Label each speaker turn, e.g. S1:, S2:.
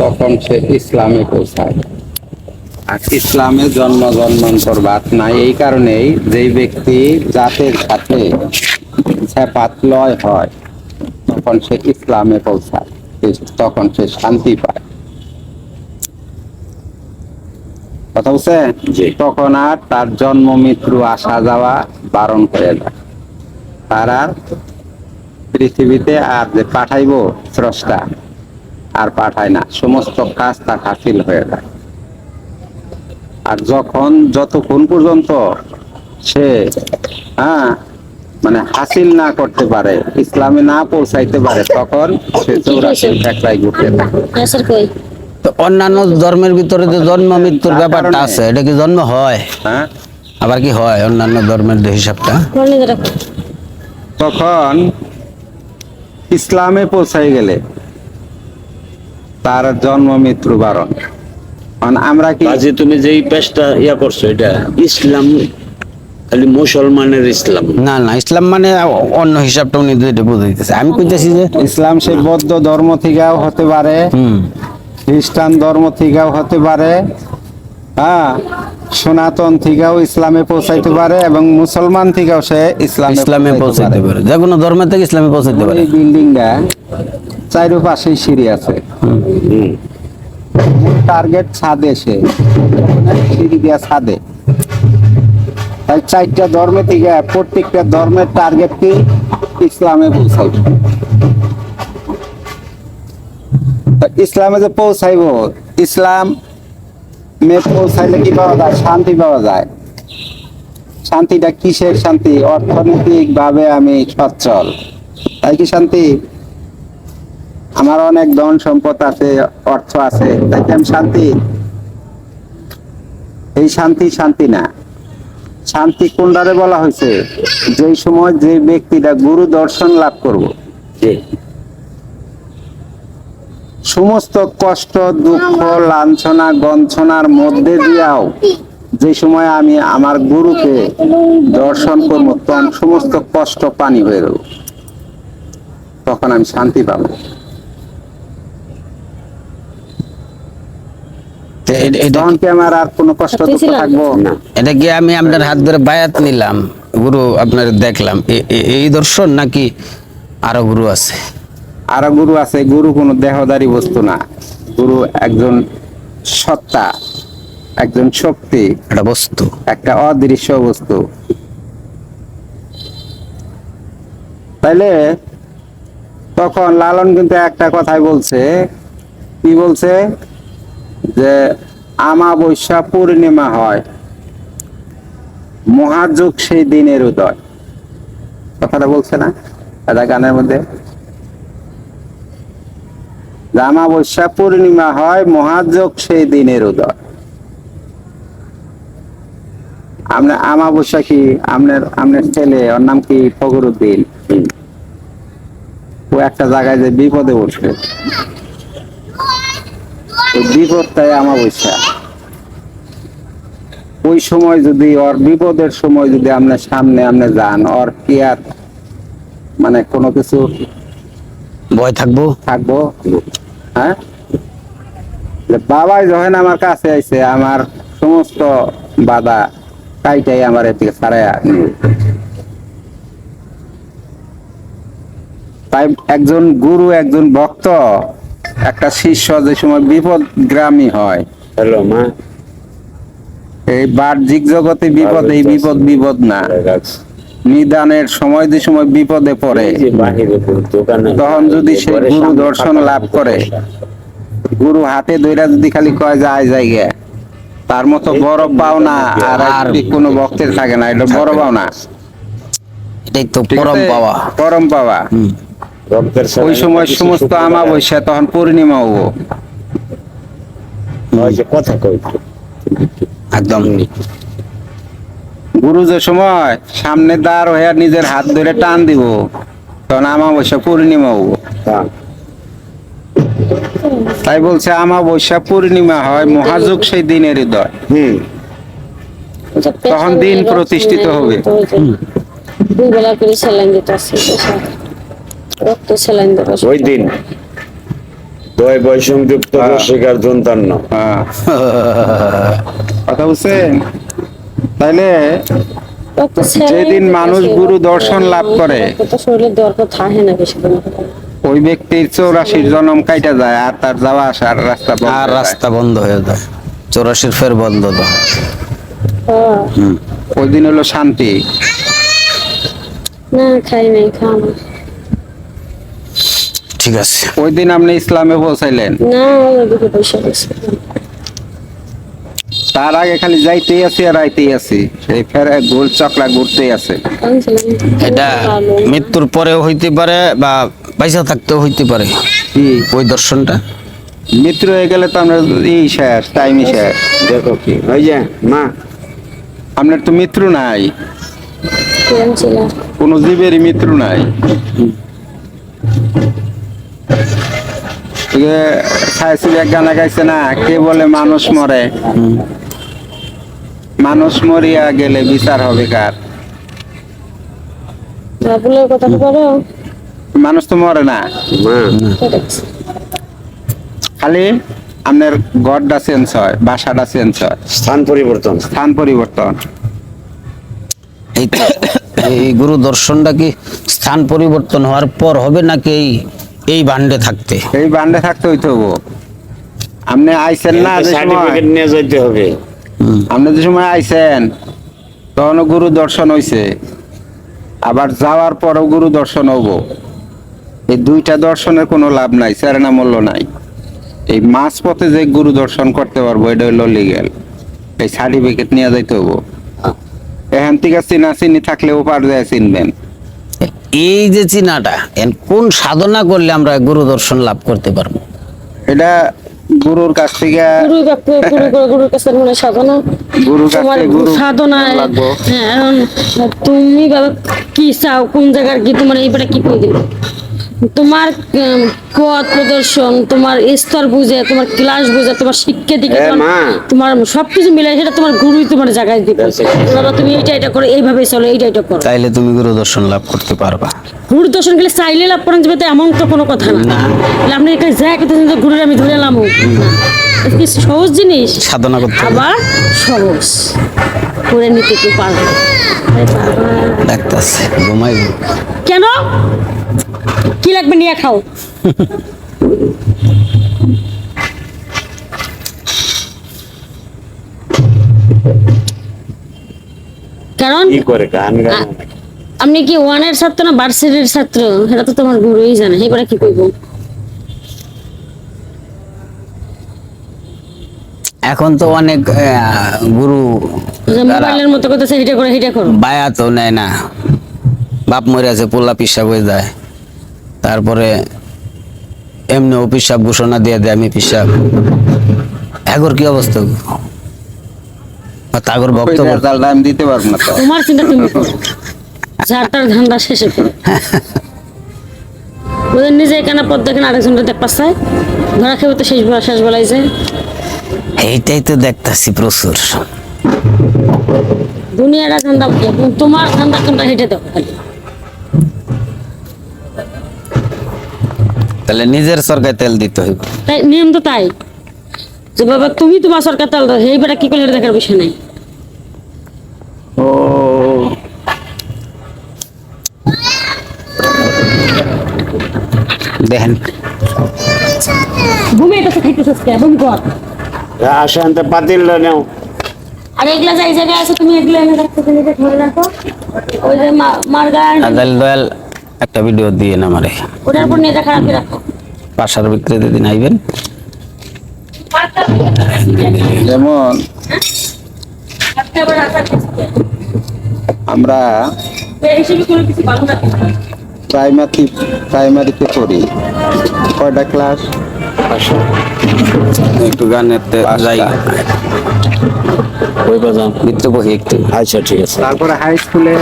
S1: তখন সে ইসলামে পৌঁছায়। আর ইসলামে জন্ম জন্মান্তর বাদ নাই এই কারণেই যেই ব্যক্তি জাতের সাথে ছ্যাপাত লয় হয় তখন সে ইসলামে পৌঁছায় তখন সে শান্তি পায়। কথা বলছে। তখন আর তার জন্ম মৃত্যু আসা যাওয়া বারণ করে যায় তার আর পৃথিবীতে আর যে পাঠাইবো স্রষ্টা আর পাঠায় না। সমস্ত কাজ তার হাসিল হয়ে যায়। আর যখন যতক্ষণ পর্যন্ত সে হ্যাঁ মানে হাসিল না করতে পারে ইসলামে না পৌঁছাইতে পারে তখন সে চৌরাশির ঘুরতে থাকে
S2: আসার কই?
S3: তো অন্যান্য ধর্মের ভিতরে যে জন্ম মৃত্যুর ব্যাপারটা আছে এটা কি জন্ম হয়?
S1: হ্যাঁ।
S3: আবার কি হয় অন্যান্য ধর্মের যে হিসাবটা?
S1: তখন ইসলামে পৌঁছাই গেলে তার জন্ম মৃত্যু বারণ। আমরা কি
S4: কাজে তুমি যেই পেশটা ইয়া করছ এটা ইসলাম খালি মুসলমানের ইসলাম।
S3: না না ইসলাম মানে অন্য হিসাবটা উনি যেটা বুঝাইতেছে। আমি কইতেছি যে
S1: ইসলাম সে বৌদ্ধ ধর্ম থেকেও হতে পারে খ্রিস্টান ধর্ম থেকেও হতে পারে হ্যাঁ সনাতন থেকেও ইসলামে পৌঁছাইতে পারে এবং মুসলমান থেকেও সে ইসলামে
S3: ইসলামে পৌঁছাইতে পারে। যে কোনো ধর্মের থেকে ইসলামে পৌঁছাইতে পারে।
S1: এই বিল্ডিংটা চারিপাশেই সিঁড়ি আছে। টার্গেট ছাদে সে। সিঁড়ি দিয়া ছাদে। তাই চারটা ধর্মে থেকে প্রত্যেকটা ধর্মের টার্গেট কি ইসলামে পৌঁছাইবে। ইসলামে যে পৌঁছাইব ইসলাম মে পৌঁছাইলে কি পাওয়া যায়? শান্তি পাওয়া যায়। শান্তিটা কিসের শান্তি? অর্থনৈতিক ভাবে আমি সচ্ছল। তাই কি শান্তি? আমার অনেক ধন সম্পদ আছে অর্থ আছে তাই আমি শান্তি। এই শান্তি শান্তি না। শান্তি কোনটারে বলা হয়েছে যেই সময় যে ব্যক্তিটা গুরু দর্শন লাভ করব। সমস্ত কষ্ট দুঃখ লাঞ্ছনা গঞ্ছনার মধ্যে দিয়াও যে সময় আমি আমার গুরুকে দর্শন করব তখন সমস্ত কষ্ট পানি হয়ে গেল তখন আমি শান্তি পাবো
S3: তো এ- এটা
S1: তখন কি আমার আর কোনো কষ্ট থাকব?
S3: এটা কি আমি আপনার হাত ধরে বায়াত নিলাম। গুরু আপনার দেখলাম। এই দর্শন নাকি আরও গুরু আছে?
S1: আরও গুরু আছে। গুরু কোনো দেহদারি বস্তু না। গুরু একজন সত্তা একজন শক্তি
S3: একটা বস্তু।
S1: একটা অদৃশ্য বস্তু। তাইলে তখন লালন কিন্তু একটা কথাই বলছে। কি বলছে? যে আমাবস্যা পূর্ণিমা হয়। মহাযুগ সেই দিনের উদয়। কথাটা বলছে না? এটা গানের মধ্যে। আমাবস্যা পূর্ণিমা হয়, মহাযুগ সেই দিনের উদয়। আপনার আমাবস্যা কি? আপনার আপনার ছেলে, ওর নাম কি? ফখরুদ্দিন। ও একটা জায়গায় যে বিপদে ওই বিপদটাই আমাবস্যা ওই সময় যদি ওর বিপদের সময় যদি আপনার সামনে আপনি যান ওর কি আর মানে কোনো কিছু
S3: ভয় থাকব?
S1: থাকব? হ্যাঁ? বাবাই যখন আমার কাছে আইছে আমার সমস্ত বাধা কাইটাই আমার এদিকে ছাড়াইয়া নিয়ে তাই একজন গুরু একজন ভক্ত একটা শিষ্য যে সময় বিপদগ্রামী হয়।
S4: হ্যালো মা।
S1: এই বাহ্যিক জগতে বিপদ এই বিপদ বিপদ না। নিদানের সময় যে সময় বিপদে পড়ে তখন যদি সে গুরু দর্শন লাভ করে, গুরু হাতে ধইরা যদি খালি কয় যায় জায়গা। তার মতো বড় পাওনা আর
S3: আর
S1: কোনো ভক্তের থাকে না এটা বড় পাওনা
S3: এটাই তো পরম পাওয়া।
S1: পরম পাওয়া। ওই সময় সমস্ত আমাবস্যা তখন পূর্ণিমা হব।
S4: কথা কই।
S3: একদম।
S1: গুরু যে সময় সামনে দাঁড় হয়ে নিজের হাত ধরে টান দিব তখন আমাবস্যা পূর্ণিমা হব।
S4: হ্যাঁ।
S1: তাই বলছে আমাবস্যা পূর্ণিমা হয় মহাযুগ সেই দিনের হৃদয়।
S4: হুম।
S1: তখন দিন প্রতিষ্ঠিত হবে।
S2: দুই বেলা করে স্যালাইন দিতে আসছে রক্ত স্যালাইন দেবো
S4: ওই দিন। বয় বয় সংযুক্ত
S1: হ্যাঁ। হ্যাঁ। কথা বুঝছেন তাইলে যেদিন মানুষ গুরু দর্শন লাভ করে,
S2: রক্ত দরকার থাকে না বেশি
S1: ওই ব্যক্তির চৌরাশির জন্ম কাইটা যায় আর তার যাওয়া আসার রাস্তা
S3: আর। রাস্তা বন্ধ হয়ে যায়। চৌরাশির ফের বন্ধ
S2: হ্যাঁ।
S1: ওই দিন হলো শান্তি।
S2: না খাই নাই খাও না
S3: ঠিক আছে।
S1: ওই দিন আপনি ইসলামে পৌঁছাইলেন?
S2: না
S1: তার আগে খালি যাইতেই আছি আর আইতেই আছি। সেই ফের গোল চকলা ঘুরতেই আছে।
S3: এটা মৃত্যুর পরেও হইতে পারে বা পয়সা থাকতেও হইতে পারে।
S1: কি?
S3: ওই দর্শনটা?
S1: মৃত্যু হয়ে গেলে তো আমরা ই শেষ টাইমই শেষ।
S4: দেখো কি ওই যে মা
S1: আপনার তো মৃত্যু নাই। কোনো জীবেরই মৃত্যু নাই। ওই এক গানা গাইছে না কে বলে মানুষ মরে? মানুষ মরিয়া গেলে বিচার হবে কার?
S2: বাবুলের কথা বলো।
S1: মানুষ তো মরে না? খালি আপনার গডটা চেঞ্জ হয় বাসাটা চেঞ্জ হয়।
S4: স্থান পরিবর্তন।
S1: স্থান পরিবর্তন।
S3: এই এই গুরু দর্শনটা কি স্থান পরিবর্তন হওয়ার পর হবে নাকি এই বান্ডে থাকতে।
S1: এই বান্ডে থাকতে হইতে হব। আপনি আইছেন না
S4: সার্টিফিকেট নিয়ে যেতে হবে।
S1: আপনি যে সময় আইছেন তখন গুরু দর্শন হইছে। আবার যাওয়ার পরও গুরু দর্শন হব। এই দুইটা দর্শনের কোনো লাভ নাই সেরেনা মূল্য নাই। এই মাছ পথে যে গুরু দর্শন করতে পারব এটা হলো লিগেল এই সার্টিফিকেট নিয়ে যাইতে হব। এখান থেকে চিনা চিনি থাকলেও যায় চিনবেন।
S3: এই যে চিনাটা এন কোন সাধনা করলে আমরা গুরু দর্শন লাভ করতে পারব?
S1: এটা গুরুর কাছ থেকে
S2: গুরু বাপু গুরু গুরু গুরুর কাছে মনে সাধনা।
S1: গুরুর কাছে
S2: তোমার
S1: সাধনা গুরু সাধনা
S2: হ্যাঁ তুমি বাবা কি চাও কোন জায়গার কি তোমার এইবারে কি কই দিল তোমার পথ প্রদর্শন তোমার স্তর বুঝে তোমার ক্লাস বুঝে তোমার শিক্ষা দিকে তোমার- সবকিছু মিলে সেটা তোমার গুরুই তোমার জায়গায় দিবে। বাবা তুমি এইটা এটা করো এইভাবে চলো এইটা এটা করো।
S3: তাইলে তুমি গুরু দর্শন লাভ করতে পারবা।
S2: গুরু দর্শন গেলে চাইলে লাভ করেন যাবে তো এমন তো কোনো কথা না। আপনি এখানে যা কথা গুরুর আমি ধরে এলাম। কি সহজ জিনিস?
S3: সাধনা করতে।
S2: আবার সহজ। করে নিতে কেউ পারবে।
S3: ঘুমাই
S2: কেন? কি লাগবে নিয়ে খাও। কারণ
S4: কি করে গান গান
S2: আপনি কি ওয়ানের ছাত্র না ভার্সিটির ছাত্র? এটা তো তোমার গুরুই জানে এবারে কি কইব?
S3: এখন তো অনেক আহ, গুরু
S2: মোবাইলের মতো কথা হিটা করে হিটা করো।
S3: বায়া তো নেয় না। বাপ মরে আছে পোলা পিসাব হয়ে যায়। তারপরে এমনি ও পিসাব ঘোষণা দিয়ে দেয় আমি পিসাব এগোর কি অবস্থা? তাগর
S1: আমি দিতে পারব না
S2: তোমার চিন্তা তুমি যার তার ধান্দা শেষে ওদের নিজে এখানে পদ দেখেন আরেকজনটা দেখ পাশায় ধরা খেয়ে তো শেষ বেলা শেষ বেলায় যে
S3: এইটাই তো দেখতাছি প্রচুর।
S2: দুনিয়াটা ধান্দা তোমার ধান্দা কোনটা হেঁটে দাও খালি।
S3: তাহলে নিজের সরকার তেল দিতে হইব।
S2: তাই নিয়ম তো তাই। যে বাবা তুমি তোমার সরকার তাল দাও এই বেটা কি এটা দেখার বিষয় নাই।
S1: ও।
S3: দেখেন।
S2: ঘুমে এটা খাইতেছিস কে? ঘুম কর।
S4: আসেন তো পাতিল নেও।
S2: আর এগুলা যাই জায়গায় আছে তুমি এগুলো এনে রাখতে তুমি ধরে রাখো। ওই যে
S3: তাহলে দয়াল একটা ভিডিও দিয়ে না আমারে।
S2: ওটার উপর নিয়ে খারাপ রাখো।
S3: পাশার বিক্রেতা দিন আইবেন।
S1: যেমন আমরা প্রাইমারি প্রাইমারিতে পড়ি কয়টা ক্লাস?
S3: একটু গানের যাই।
S4: ওই বাজান।
S3: ভিতরে বহি একটু।
S4: আচ্ছা ঠিক আছে।
S1: তারপরে হাই স্কুলে